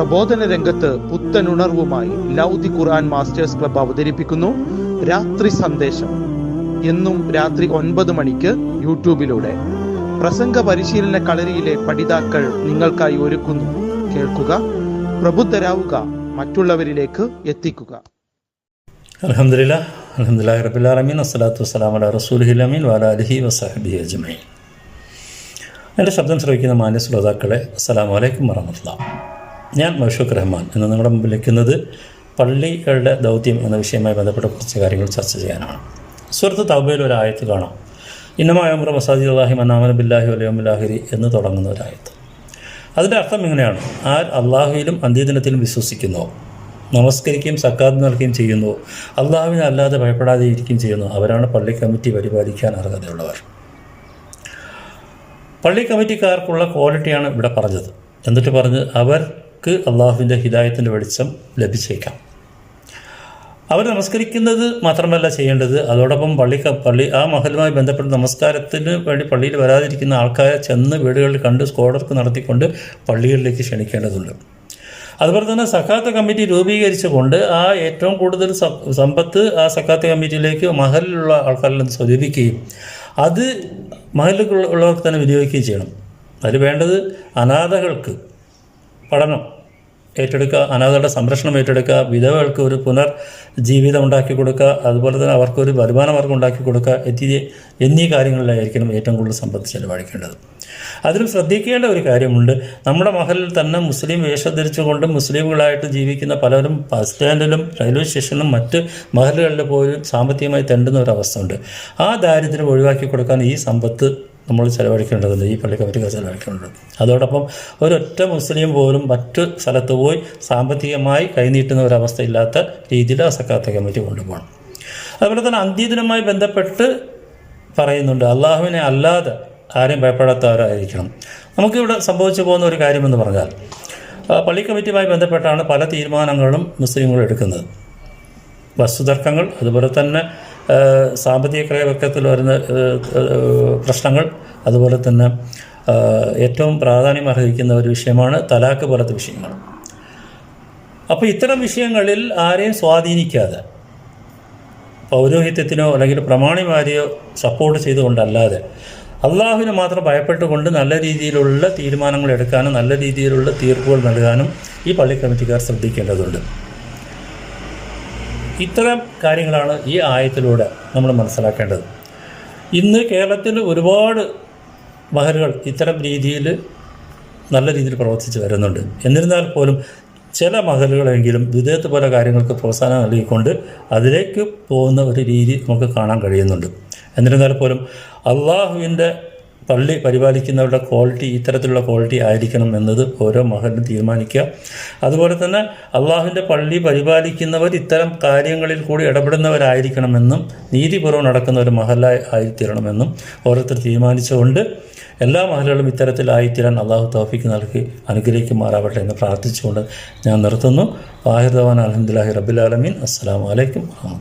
പ്രബോധന രംഗത്ത് പുത്തനുണർവുമായി ലൗദി ഖുർആൻ masters club അവതരിപ്പിക്കുന്നു രാത്രി സന്ദേശം. എന്നും രാത്രി ഒൻപത് മണിക്ക് യൂട്യൂബിലൂടെ. പ്രസംഗ പരിശീലന കളരിയിലെ പഠിതാക്കൾ നിങ്ങൾക്കായി ഒരുക്കുന്നു. കേൾക്കുക പ്രബുദ്ധരാവുക മറ്റുള്ളവരിലേക്ക് എത്തിക്കുക. അലഹമില്ല എന്റെ ശബ്ദം ശ്രവിക്കുന്ന മാന്യ ശ്രോതാക്കളെ അസ്സലാമു അലൈക്കും വറഹമത്തുള്ള ഞാൻ മഷൂഖ് റഹ്മാൻ എന്ന് നിങ്ങളുടെ മുമ്പിൽ വയ്ക്കുന്നത് പള്ളികളുടെ ദൗത്യം എന്ന വിഷയവുമായി ബന്ധപ്പെട്ട കുറച്ച് കാര്യങ്ങൾ ചർച്ച ചെയ്യാനാണ്. സുഹൃത്ത് തൗബയിൽ ഒരു ആയത്ത് കാണാം. ഇന്നമായ മുറ മസാജി അള്ളാഹി മന്നാമന ബില്ലാഹി വലയോമില്ലാഹിരി എന്ന് തുടങ്ങുന്ന ഒരു ആയത്ത്. അതിന്റെ അർത്ഥം ഇങ്ങനെയാണ്. ആർ അള്ളാഹുവിലും അന്ത്യദിനത്തിലും വിശ്വസിക്കുന്നു നമസ്കരിക്കുകയും സക്കാത്ത് നൽകുകയും ചെയ്യുന്നു അള്ളാഹുവിനെ അല്ലാതെ ഭയപ്പെടാതെ ഇരിക്കുകയും ചെയ്യുന്നു അവരാണ് പള്ളി കമ്മിറ്റി പരിപാലിക്കാൻ അർഹതയുള്ളവർ. പള്ളി കമ്മിറ്റിക്കാർക്കുള്ള ക്വാളിറ്റിയാണ് ഇവിടെ പറഞ്ഞത്. എന്നിട്ട് പറഞ്ഞ് അവർക്ക് അള്ളാഹുവിന്റെ ഹിദായത്തിന്റെ വെളിച്ചം ലഭിച്ചേക്കാം. അവർ നമസ്കരിക്കുന്നത് മാത്രമല്ല ചെയ്യേണ്ടത് അതോടൊപ്പം പള്ളി പള്ളി ആ മഹലുമായി ബന്ധപ്പെട്ട് നമസ്കാരത്തിന് വേണ്ടി പള്ളിയിൽ വരാതിരിക്കുന്ന ആൾക്കാരെ ചെന്ന് വീടുകളിൽ കണ്ട് സ്കോഡർക്ക് നടത്തിക്കൊണ്ട് പള്ളികളിലേക്ക് ക്ഷണിക്കേണ്ടതുണ്ട്. അതുപോലെ തന്നെ സക്കാത്ത് കമ്മിറ്റി രൂപീകരിച്ചുകൊണ്ട് ആ ഏറ്റവും കൂടുതൽ സമ്പത്ത് ആ സക്കാത്ത് കമ്മിറ്റിയിലേക്ക് മഹലിലുള്ള ആൾക്കാരിൽ നിന്ന് സ്വരൂപിക്കുകയും അത് മഹലിലുള്ളവർക്ക് തന്നെ വിനിയോഗിക്കുകയും ചെയ്യണം. അതിൽ വേണ്ടത് അനാഥകൾക്ക് പഠനം ഏറ്റെടുക്കുക അനാഥകളുടെ സംരക്ഷണം ഏറ്റെടുക്കുക വിധവകൾക്ക് ഒരു പുനർ ജീവിതം ഉണ്ടാക്കി കൊടുക്കുക അതുപോലെ തന്നെ അവർക്കൊരു വരുമാന മാർഗം ഉണ്ടാക്കി കൊടുക്കുക എത്തി എന്നീ കാര്യങ്ങളിലായിരിക്കണം ഏറ്റവും കൂടുതൽ സമ്പത്ത് ചെലവഴിക്കേണ്ടത്. അതിലും ശ്രദ്ധിക്കേണ്ട ഒരു കാര്യമുണ്ട്. നമ്മുടെ മഹലിൽ തന്നെ മുസ്ലിം വേഷം ധരിച്ചുകൊണ്ട് മുസ്ലിമുകളായിട്ട് ജീവിക്കുന്ന പലരും ബസ് സ്റ്റാൻഡിലും റെയിൽവേ സ്റ്റേഷനിലും മറ്റ് മഹലുകളിൽ പോലും സാമ്പത്തികമായി തെണ്ടുന്ന അവസ്ഥ ഉണ്ട്. ആ ദാരിദ്ര്യം ഒഴിവാക്കി കൊടുക്കാൻ ഈ സമ്പത്ത് നമ്മൾ ചിലവഴിക്കേണ്ടതുണ്ട് ഈ പള്ളി കമ്മിറ്റിക്കാർ ചിലവഴിക്കേണ്ടത് അതോടൊപ്പം ഒരൊറ്റ മുസ്ലിം പോലും മറ്റു സ്ഥലത്ത് പോയി സാമ്പത്തികമായി കൈനീട്ടുന്ന ഒരവസ്ഥ ഇല്ലാത്ത രീതിയിൽ ആ സക്കാത്ത കമ്മിറ്റി കൊണ്ടുപോകണം. അതുപോലെ തന്നെ അന്ത്യദിനമായി ബന്ധപ്പെട്ട് പറയുന്നുണ്ട് അള്ളാഹുവിനെ അല്ലാതെ ആരെയും ഭയപ്പെടാത്തവരായിരിക്കണം. നമുക്കിവിടെ സംഭവിച്ചു പോകുന്ന ഒരു കാര്യമെന്ന് പറഞ്ഞാൽ പള്ളി കമ്മിറ്റിയുമായി ബന്ധപ്പെട്ടാണ് പല തീരുമാനങ്ങളും മുസ്ലിങ്ങൾ എടുക്കുന്നത്. വസ്തുതർക്കങ്ങൾ അതുപോലെ തന്നെ സാമ്പത്തിക ക്രയവക്കത്തിൽ വരുന്ന പ്രശ്നങ്ങൾ അതുപോലെ തന്നെ ഏറ്റവും പ്രാധാന്യം അർഹിക്കുന്ന ഒരു വിഷയമാണ് തലാക്ക് പോലത്തെ വിഷയങ്ങൾ. അപ്പോൾ ഇത്തരം വിഷയങ്ങളിൽ ആരെയും സ്വാധീനിക്കാതെ പൗരോഹിത്യത്തിനോ അല്ലെങ്കിൽ പ്രമാണിമാരെയോ സപ്പോർട്ട് ചെയ്തുകൊണ്ടല്ലാതെ അള്ളാഹുവിനെ മാത്രം ഭയപ്പെട്ടുകൊണ്ട് നല്ല രീതിയിലുള്ള തീരുമാനങ്ങൾ എടുക്കാനും നല്ല രീതിയിലുള്ള തീർപ്പുകൾ നൽകാനും ഈ പള്ളി കമ്മിറ്റിക്കാർ ശ്രദ്ധിക്കേണ്ടതുണ്ട്. ഇത്തരം കാര്യങ്ങളാണ് ഈ ആയത്തിലൂടെ നമ്മൾ മനസ്സിലാക്കേണ്ടത്. ഇന്ന് കേരളത്തിൽ ഒരുപാട് മഹലുകൾ ഇത്തരം രീതിയിൽ നല്ല രീതിയിൽ പ്രവർത്തിച്ച് വരുന്നുണ്ട്. എന്നിരുന്നാൽ പോലും ചില മഹലുകളെങ്കിലും വിദേഹത്ത് പോലെ കാര്യങ്ങൾക്ക് പ്രോത്സാഹനം നൽകിക്കൊണ്ട് അതിലേക്ക് പോകുന്ന ഒരു രീതി നമുക്ക് കാണാൻ കഴിയുന്നുണ്ട്. എന്നിരുന്നാൽ പോലും അള്ളാഹുവിന്റെ പള്ളി പരിപാലിക്കുന്നവരുടെ ക്വാളിറ്റി ഇത്തരത്തിലുള്ള ക്വാളിറ്റി ആയിരിക്കണം എന്നത് ഓരോ മഹനും തീരുമാനിക്കുക. അതുപോലെ തന്നെ അള്ളാഹുവിന്റെ പള്ളി പരിപാലിക്കുന്നവർ ഇത്തരം കാര്യങ്ങളിൽ കൂടി ഇടപെടുന്നവരായിരിക്കണമെന്നും നീതിപൂർവം നടക്കുന്ന ഒരു മഹലായി ആയിത്തീരണമെന്നും ഓരോരുത്തർ തീരുമാനിച്ചുകൊണ്ട് എല്ലാ മഹലുകളും ഇത്തരത്തിലായിത്തീരാൻ അള്ളാഹു തോഫിക്ക് നൽകി അനുഗ്രഹിക്കുമാറാവട്ടെ എന്ന് പ്രാർത്ഥിച്ചുകൊണ്ട് ഞാൻ നിർത്തുന്നു. വാഹിർദവാൻ അലഹമുല്ലാഹി റബുലാലമീൻ അസ്സാം വലൈക്കും വാഹമത്ത്